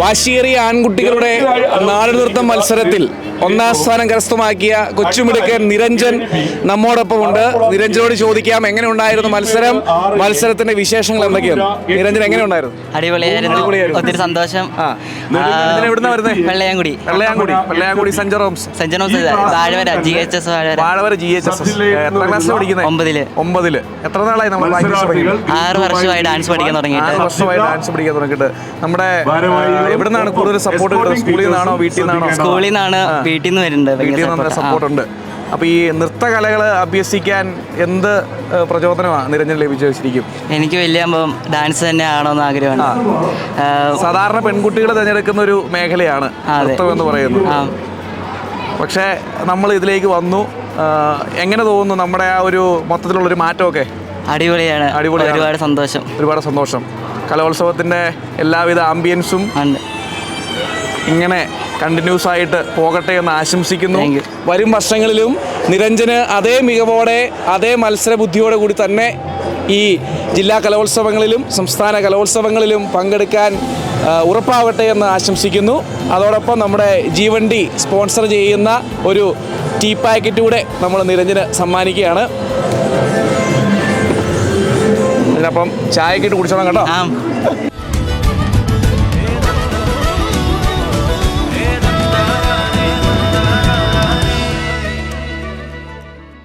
വാശിയേറിയ ആൺകുട്ടികളുടെ നാടുനൃത്തം മത്സരത്തിൽ ഒന്നാം സ്ഥാനം കരസ്ഥമാക്കിയ കൊച്ചുമിടുക്കൻ നിരഞ്ജൻ നമ്മോടൊപ്പം ഉണ്ട് നിരഞ്ജനോട് ചോദിക്കാം എങ്ങനെ ഉണ്ടായിരുന്നു മത്സരം? മത്സരത്തിന്റെ വിശേഷങ്ങൾ എന്തൊക്കെയാണ്? നിരഞ്ജൻ എങ്ങനെ ഉണ്ടായിരുന്നു അടിപൊളിയായിരുന്നു. അടിപൊളിയായിരുന്നു. ഒത്തിരി സന്തോഷം. വെള്ളയാങ്കുടി വെള്ളയാങ്കുടി വെള്ളയാങ്കുടി സെന്റ് റോംസ് സഞ്ജനം Vazhavara G H S Vazhavara. Vazhavara G H S S എത്ര ക്ലാസ്സിൽ പഠിക്കുന്നത് ഒമ്പതിൽ. ഒമ്പതിൽ. എത്ര നാളായി നമ്മൾ പ്രാക്ടീസ് തുടങ്ങിയിട്ട് ആറ് വർഷമായി ഡാൻസ് പഠിക്കാൻ ആറ് വർഷമായി ഡാൻസ് പഠിക്കാൻ തുടങ്ങിയിട്ട്. നമ്മുടെ എവിടെ നിന്നാണ് കൂടുതൽ സപ്പോർട്ട് കിട്ടുന്നത്? സ്കൂളിൽ നിന്നാണോ വീട്ടിൽ നിന്നാണോ? സ്കൂളിൽ നിന്നാണ് വീട്ടിൽ നിന്ന് വരുന്നത് വീട്ടിൽ നിന്ന് സപ്പോർട്ട് ഉണ്ട്. അപ്പൊ ഈ നൃത്തകലകൾ അഭ്യസിക്കാൻ എന്ത് പ്രചോദനമാണ് നിരഞ്ജൻ ലഭിച്ചു ശരിക്കും എനിക്ക് വലിയ ഡാൻസ് തന്നെ ആണോന്ന് ആഗ്രഹമാണ്. സാധാരണ പെൺകുട്ടികൾ തിരഞ്ഞെടുക്കുന്ന ഒരു മേഖലയാണ്. നൃത്തം എന്ന് പറയുന്നത്. പക്ഷേ നമ്മൾ ഇതിലേക്ക് വന്നു. എങ്ങനെ തോന്നുന്നു നമ്മുടെ ആ ഒരു മൊത്തത്തിലുള്ള ഒരു മാറ്റമൊക്കെ? അടിപൊളിയാണ്. അടിപൊളി ഒരുപാട് സന്തോഷം. ഒരുപാട് സന്തോഷം. കലോത്സവത്തിന്റെ എല്ലാവിധ ആംബിയൻസും ഇങ്ങനെ കണ്ടിന്യൂസ് ആയിട്ട് പോകട്ടെ എന്ന് ആശംസിക്കുന്നു. വരും വർഷങ്ങളിലും നിരഞ്ജന് അതേ മികവോടെ അതേ മത്സര ബുദ്ധിയോടെ കൂടി തന്നെ ഈ ജില്ലാ കലോത്സവങ്ങളിലും സംസ്ഥാന കലോത്സവങ്ങളിലും പങ്കെടുക്കാൻ ഉറപ്പാവട്ടെ എന്ന് ആശംസിക്കുന്നു. അതോടൊപ്പം നമ്മുടെ ജീവണ്ടി സ്പോൺസർ ചെയ്യുന്ന ഒരു ടീ പാക്കറ്റ് കൂടെ നമ്മൾ നിരഞ്ജന് സമ്മാനിക്കുകയാണ്. അപ്പം ചായക്കിട്ട് കുടിച്ചോളാം കേട്ടോ.